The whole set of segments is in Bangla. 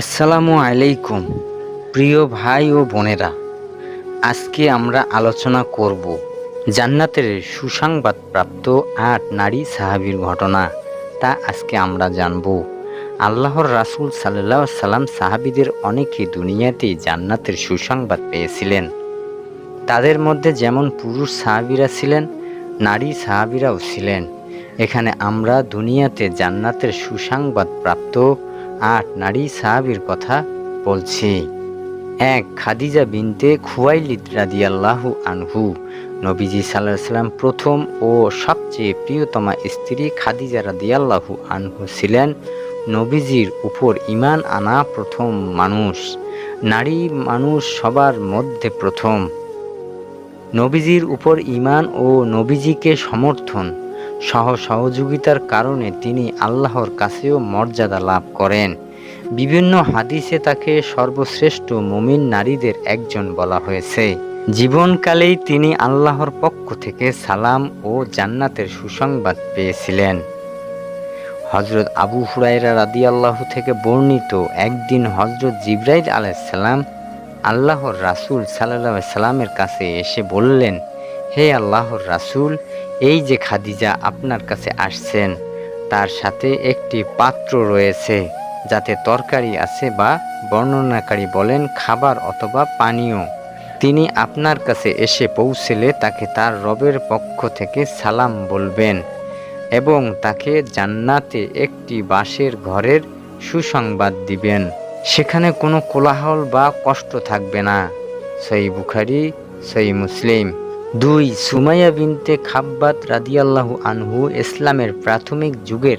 আসসালামু আলাইকুম, প্রিয় ভাই ও বোনেরা। আজকে আমরা আলোচনা করব জান্নাতের সুসংবাদ প্রাপ্ত আট নারী সাহাবীর ঘটনা। তা আজকে আমরা জানব। আল্লাহর রাসূল সাল্লাহ সাল্লাম সাহাবীদের অনেকে দুনিয়াতে জান্নাতের সুসংবাদ পেয়েছিলেন। তাদের মধ্যে যেমন পুরুষ সাহাবিরা ছিলেন, নারী সাহাবিরাও ছিলেন। এখানে আমরা দুনিয়াতে জান্নাতের সুসংবাদ প্রাপ্ত আট নারী সাহাবীর কথা বলছি। এক খাদিজা বিনতে খুয়াইলিদ রাদিয়াল্লাহু আনহু, নবীজি সাল্লাহ সাল্লাম প্রথম ও সবচেয়ে প্রিয়তমা স্ত্রী খাদিজা রাদিয়াল্লাহু আনহু ছিলেন নবীজির উপর ইমান আনা প্রথম মানুষ। নারী মানুষ সবার মধ্যে প্রথম। নবীজির উপর ইমান ও নবীজিকে সমর্থন সহ সহযোগিতার কারণে তিনি আল্লাহর কাছেও মর্যাদা লাভ করেন। বিভিন্ন হাদিসে তাকে সর্বশ্রেষ্ঠ মুমিন নারীদের একজন বলা হয়েছে। জীবনকালেই তিনি আল্লাহর পক্ষ থেকে সালাম ও জান্নাতের সুসংবাদ পেয়েছিলেন। হজরত আবু হুরাইরা রাদি আল্লাহ থেকে বর্ণিত একদিন হজরত জিব্রাইল আলাইসাল্লাম আল্লাহর রাসূল সাল্লাহ সাল্লামের কাছে এসে বললেন, হে আল্লাহর রাসূল এই যে খাদিজা আপনার কাছে আসছেন, তার সাথে একটি পাত্র রয়েছে, যাতে তরকারি আছে বা বর্ণনাকারী বলেন খাবার অথবা পানীয়। তিনি আপনার কাছে এসে পৌঁছলে তাকে তার রবের পক্ষ থেকে সালাম বলবেন এবং তাকে জান্নাতে একটি বাঁশের ঘরের সুসংবাদ দিবেন। সেখানে কোনো কোলাহল বা কষ্ট থাকবে না। সই বুখারি, সই মুসলিম। দুই, সুমাইয়া বিনতে খাব্বাত রাদিয়াল্লাহু আনহু ইসলামের প্রাথমিক যুগের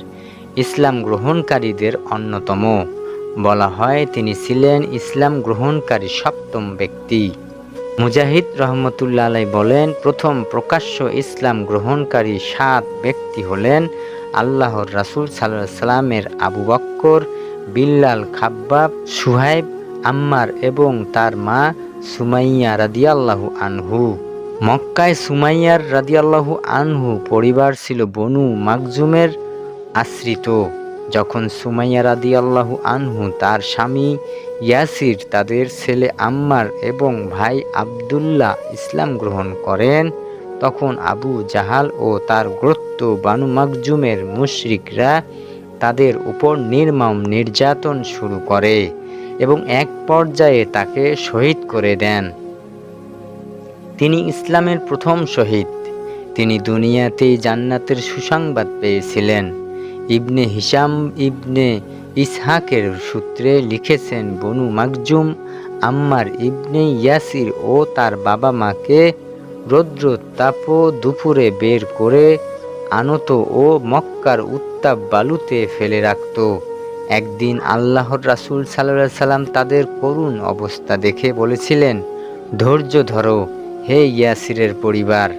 ইসলাম গ্রহণকারীদের অন্যতম। বলা হয় তিনি ছিলেন ইসলাম গ্রহণকারী সপ্তম ব্যক্তি। মুজাহিদ রহমতুল্লাহ আলাই বলেন, প্রথম প্রকাশ্য ইসলাম গ্রহণকারী সাত ব্যক্তি হলেন আল্লাহর রাসূল সাল্লাহ সাল্লামের আবু বক্কর, বিল্লাল খাব্বাব, সুহাইব, আম্মার এবং তার মা সুমাইয়া রাদিয়াল্লাহু আনহু। মক্কায় সুমাইয়ার রাদিয়াল্লাহু আনহু পরিবার ছিল বনু মাকজুমের আশ্রিত। যখন সুমাইয়া রাদিয়াল্লাহু আনহু তার স্বামী ইয়াসির, তাদের ছেলে আম্মার এবং ভাই আবদুল্লাহ ইসলাম গ্রহণ করেন, তখন আবু জাহাল ও তার গ্রস্ত বানু মাকজুমের মুশরিকরা তাদের উপর নির্মম নির্যাতন শুরু করে এবং এক পর্যায়ে তাকে শহীদ করে দেন। তিনি ইসলামের প্রথম শহীদ। তিনি দুনিয়াতেই জান্নাতের সুসংবাদ পেয়েছিলেন। ইবনে হিসাম ইবনে ইসহাকের সূত্রে লিখেছেন, বনু মাকজুম, আম্মার ইবনে ইয়াসির ও তার বাবা মাকে রৌদ্র তাপ দুপুরে বের করে আনত ও মক্কার উত্তাপ বালুতে ফেলে রাখত। একদিন আল্লাহর রাসূল সাল্লাহ সাল্লাম তাদের করুণ অবস্থা দেখে বলেছিলেন, ধৈর্য ধরো হে ইয়াসিরের পরিবার,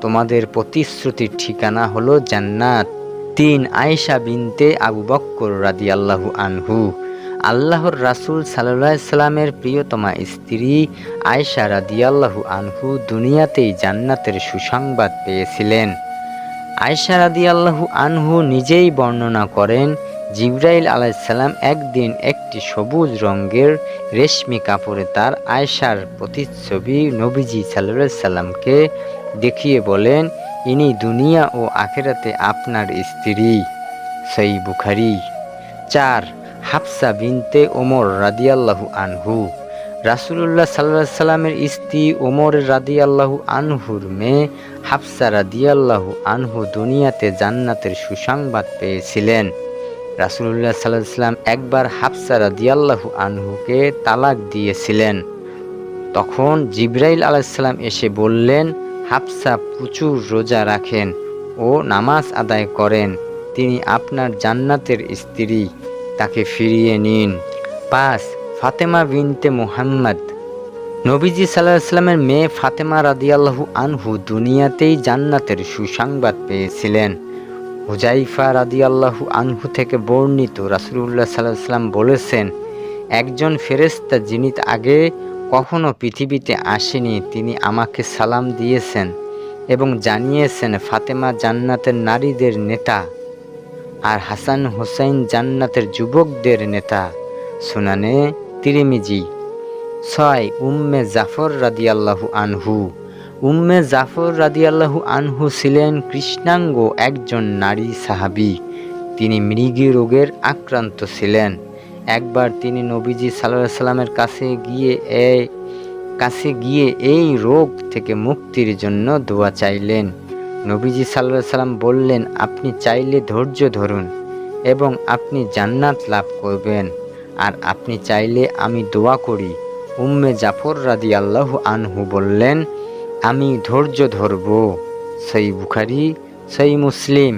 তোমাদের প্রতিশ্রুতির ঠিকানা হলো জান্নাত। তিন আয়েশা বিনতে আবু বক্কর রাদি আল্লাহু আনহু। আল্লাহর রাসূল সাল্লাহ সাল্লামের প্রিয়তমা স্ত্রী আয়েশা রাদিয়াল্লাহু আনহু দুনিয়াতেই জান্নাতের সুসংবাদ পেয়েছিলেন। আয়েশা রাদিয়াল্লাহু আনহু নিজেই বর্ণনা করেন জিব্রাইল আলাইসাল্লাম একদিন একটি সবুজ রঙের রেশমি কাপড়ে তার আয়সার প্রতিচ্ছবি নবীজি সাল্লাহ সাল্লামকে দেখিয়ে বলেন, ইনি দুনিয়া ও আখেরাতে আপনার স্ত্রী। সই বুখারি। চার, হাফসা বিনতে ওমর রাদিয়াল্লাহু আনহু। রাসুলুল্লাহ সাল্লাহ সাল্লামের স্ত্রী ওমর রাদিয়াল্লাহু আনহুর মেয়ে হাফসা রাদিয়াল্লাহু আনহু দুনিয়াতে জান্নাতের সুসংবাদ পেয়েছিলেন। রাসুলুল্লাহ সাল্লাহ সাল্লাম একবার হাফসা রাদিয়াল্লাহু আনহুকে তালাক দিয়েছিলেন। তখন জিব্রাইল আলাইসাল্লাম এসে বললেন, হাফসা প্রচুর রোজা রাখেন ও নামাজ আদায় করেন। তিনি আপনার জান্নাতের স্ত্রী। তাকে ফিরিয়ে নিন। পাঁচ, ফাতেমা বিনতে মুহাম্মদ। নবীজি সাল্লাহ মেয়ে ফাতেমা রাদিয়াল্লাহু আনহু দুনিয়াতেই জান্নাতের সুসংবাদ পেয়েছিলেন। হুজাইফা রাদি রাদিয়াল্লাহু আনহু থেকে বর্ণিত রাসুলুল্লাহ সাল্লাহ সাল্লাম বলেছেন, একজন ফেরেস্তা যিনি আগে কখনো পৃথিবীতে আসেনি, তিনি আমাকে সালাম দিয়েছেন এবং জানিয়েছেন, ফাতেমা জান্নাতের নারীদের নেতা আর হাসান হোসাইন জান্নাতের যুবকদের নেতা। সুনানে তিরিমিজি, ছয় উম্মে জাফর রাদিয়াল্লাহু আনহু। উম্মে জাফর রাদিয়াল্লাহু আনহু ছিলেন কৃষ্ণাঙ্গ একজন নারী সাহাবী। তিনি মৃগী রোগের আক্রান্ত ছিলেন। একবার তিনি নবীজি সাল্লাহ সাল্লামের কাছে গিয়ে এ, কাছে গিয়ে এই রোগ থেকে মুক্তির জন্য দোয়া চাইলেন। নবীজি সাল্লাহ সাল্লাম বললেন, আপনি চাইলে ধৈর্য ধরুন এবং আপনি জান্নাত লাভ করবেন। আর আপনি চাইলে আমি দোয়া করি। উম্মে জাফর রাদি আল্লাহ আনহু বললেন আমি ধৈর্য ধরব, সেই বুখারি, সেই মুসলিম।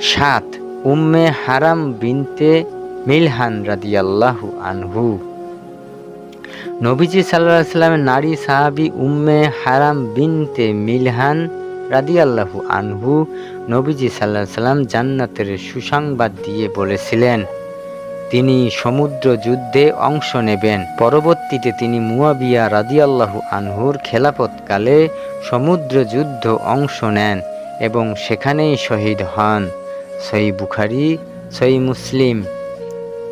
সাত, উম্মে হারাম বিনতে মিলহান রাদিয়াল্লাহু আনহু। নবীজি সাল্লাহ সাল্লামের নারী সাহাবি উম্মে হারাম বিনতে মিলহান রাদিয়াল্লাহু আনহু নবীজি সাল্লাহ সাল্লাম জান্নাতের সুসংবাদ দিয়ে বলেছিলেন তিনি সমুদ্র যুদ্ধে অংশ নেবেন। পরবর্তীতে তিনি মুয়াবিয়া রাদিয়াল্লাহু আনহুর খেলাপতকালে সমুদ্র যুদ্ধ অংশ নেন এবং সেখানেই শহীদ হন। সই বুখারি সই মুসলিম।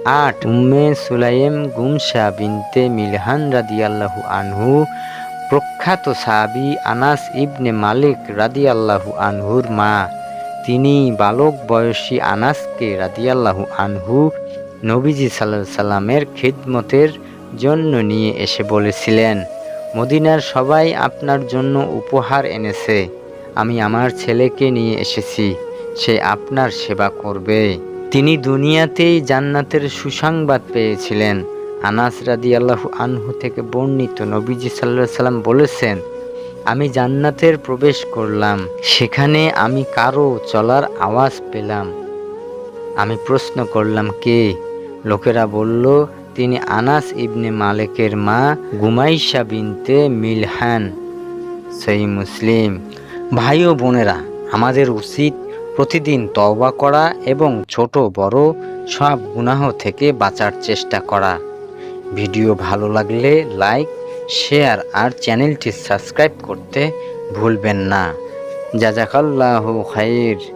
আট, উম্মে সুলাইম গুমশা বিনতে মিলহান রাদিয়াল্লাহু আনহু, প্রখ্যাত সাহাবি আনাস ইবনে মালিক রাদিয়াল্লাহু আনহুর মা। তিনি বালক বয়সী আনাসকে রাদিয়াল্লাহু আনহু নবীজি সাল্লাহ সাল্লামের খিদমতের জন্য নিয়ে এসে বলেছিলেন, মদিনার সবাই আপনার জন্য উপহার এনেছে। আমি আমার ছেলেকে নিয়ে এসেছি, সে আপনার সেবা করবে। তিনি দুনিয়াতেই জান্নাতের সুসংবাদ পেয়েছিলেন। আনাস রাদি আল্লাহু আনহু থেকে বর্ণিত নবীজি সাল্লাহ সাল্লাম বলেছেন, আমি জান্নাতের প্রবেশ করলাম, সেখানে আমি কারও চলার আওয়াজ পেলাম। আমি প্রশ্ন করলাম, কে? লোকেরা বলল, তিনি আনাস ইবনে মালিকের মা গুমাইশা বিনতে মিলহান, সেই মুসলিম। ভাই ও বোনেরা, আমাদের উচিত প্রতিদিন তওবা করা এবং ছোট বড় সব গুনাহ থেকে বাঁচার চেষ্টা করা। ভিডিও ভালো লাগলে লাইক, শেয়ার আর চ্যানেলটি সাবস্ক্রাইব করতে ভুলবেন না। জাজাকাল্লাহু খাইর।